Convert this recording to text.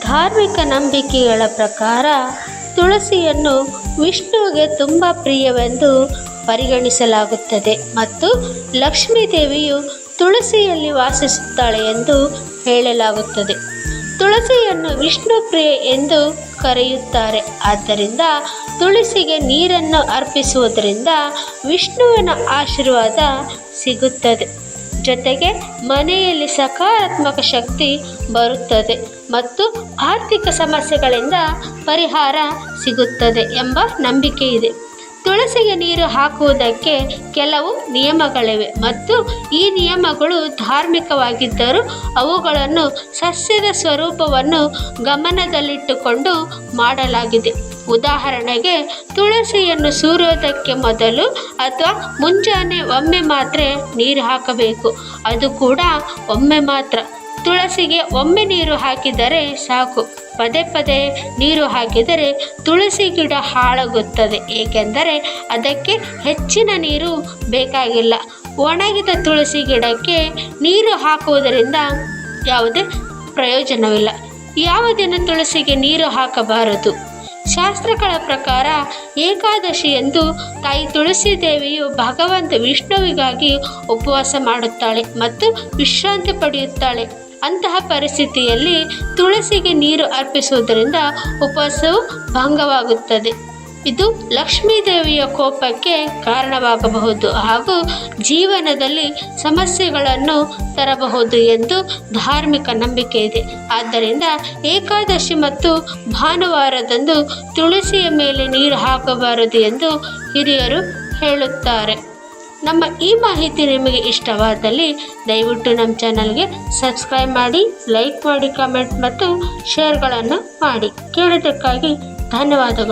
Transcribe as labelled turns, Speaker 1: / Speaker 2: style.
Speaker 1: ಧಾರ್ಮಿಕ ನಂಬಿಕೆಗಳ ಪ್ರಕಾರ ತುಳಸಿಯನ್ನು ವಿಷ್ಣುವಿಗೆ ತುಂಬ ಪ್ರಿಯವೆಂದು ಪರಿಗಣಿಸಲಾಗುತ್ತದೆ ಮತ್ತು ಲಕ್ಷ್ಮೀ ದೇವಿಯು ತುಳಸಿಯಲ್ಲಿ ವಾಸಿಸುತ್ತಾಳೆ ಎಂದು ಹೇಳಲಾಗುತ್ತದೆ. ತುಳಸಿಯನ್ನು ವಿಷ್ಣು ಪ್ರಿಯ ಎಂದು ಕರೆಯುತ್ತಾರೆ. ಆದ್ದರಿಂದ ತುಳಸಿಗೆ ನೀರನ್ನು ಅರ್ಪಿಸುವುದರಿಂದ ವಿಷ್ಣುವಿನ ಆಶೀರ್ವಾದ ಸಿಗುತ್ತದೆ. ಜೊತೆಗೆ ಮನೆಯಲ್ಲಿ ಸಕಾರಾತ್ಮಕ ಶಕ್ತಿ ಬರುತ್ತದೆ ಮತ್ತು ಆರ್ಥಿಕ ಸಮಸ್ಯೆಗಳಿಂದ ಪರಿಹಾರ ಸಿಗುತ್ತದೆ ಎಂಬ ನಂಬಿಕೆ ಇದೆ. ತುಳಸಿಗೆ ನೀರು ಹಾಕುವುದಕ್ಕೆ ಕೆಲವು ನಿಯಮಗಳಿವೆ ಮತ್ತು ಈ ನಿಯಮಗಳು ಧಾರ್ಮಿಕವಾಗಿದ್ದರೂ ಅವುಗಳನ್ನು ಸಸ್ಯದ ಸ್ವರೂಪವನ್ನು ಗಮನದಲ್ಲಿಟ್ಟುಕೊಂಡು ಮಾಡಲಾಗಿದೆ. ಉದಾಹರಣೆಗೆ, ತುಳಸಿಯನ್ನು ಸೂರ್ಯೋದಯಕ್ಕೆ ಮೊದಲು ಅಥವಾ ಮುಂಜಾನೆ ಒಮ್ಮೆ ಮಾತ್ರ ನೀರು ಹಾಕಬೇಕು. ಅದು ಕೂಡ ಒಮ್ಮೆ ಮಾತ್ರ. ತುಳಸಿಗೆ ಒಮ್ಮೆ ನೀರು ಹಾಕಿದರೆ ಸಾಕು. ಪದೇ ಪದೇ ನೀರು ಹಾಕಿದರೆ ತುಳಸಿ ಗಿಡ ಹಾಳಾಗುತ್ತದೆ. ಏಕೆಂದರೆ ಅದಕ್ಕೆ ಹೆಚ್ಚಿನ ನೀರು ಬೇಕಾಗಿಲ್ಲ. ಒಣಗಿದ ತುಳಸಿ ಗಿಡಕ್ಕೆ ನೀರು ಹಾಕುವುದರಿಂದ ಯಾವುದೇ ಪ್ರಯೋಜನವಿಲ್ಲ. ಯಾವ ದಿನ ತುಳಸಿಗೆ ನೀರು ಹಾಕಬಾರದು? ಶಾಸ್ತ್ರಗಳ ಪ್ರಕಾರ ಏಕಾದಶಿ ಎಂದು ತಾಯಿ ತುಳಸಿ ದೇವಿಯು ಭಗವಂತ ವಿಷ್ಣುವಿಗಾಗಿ ಉಪವಾಸ ಮಾಡುತ್ತಾಳೆ ಮತ್ತು ವಿಶ್ರಾಂತಿ ಪಡೆಯುತ್ತಾಳೆ. ಅಂತಹ ಪರಿಸ್ಥಿತಿಯಲ್ಲಿ ತುಳಸಿಗೆ ನೀರು ಅರ್ಪಿಸುವುದರಿಂದ ಉಪವಾಸವು ಭಂಗವಾಗುತ್ತದೆ. ಇದು ಲಕ್ಷ್ಮೀ ದೇವಿಯ ಕೋಪಕ್ಕೆ ಕಾರಣವಾಗಬಹುದು ಹಾಗೂ ಜೀವನದಲ್ಲಿ ಸಮಸ್ಯೆಗಳನ್ನು ತರಬಹುದು ಎಂದು ಧಾರ್ಮಿಕ ನಂಬಿಕೆ ಇದೆ. ಆದ್ದರಿಂದ ಏಕಾದಶಿ ಮತ್ತು ಭಾನುವಾರದಂದು ತುಳಸಿಯ ಮೇಲೆ ನೀರು ಹಾಕಬಾರದು ಎಂದು ಹಿರಿಯರು ಹೇಳುತ್ತಾರೆ. ನಮ್ಮ ಈ ಮಾಹಿತಿ ನಿಮಗೆ ಇಷ್ಟವಾದಲ್ಲಿ ದಯವಿಟ್ಟು ನಮ್ಮ ಚಾನಲ್ಗೆ ಸಬ್ಸ್ಕ್ರೈಬ್ ಮಾಡಿ, ಲೈಕ್ ಮಾಡಿ, ಕಮೆಂಟ್ ಮತ್ತು ಶೇರ್ಗಳನ್ನು ಮಾಡಿ. ಕೇಳಿದ್ದಕ್ಕಾಗಿ ಧನ್ಯವಾದಗಳು.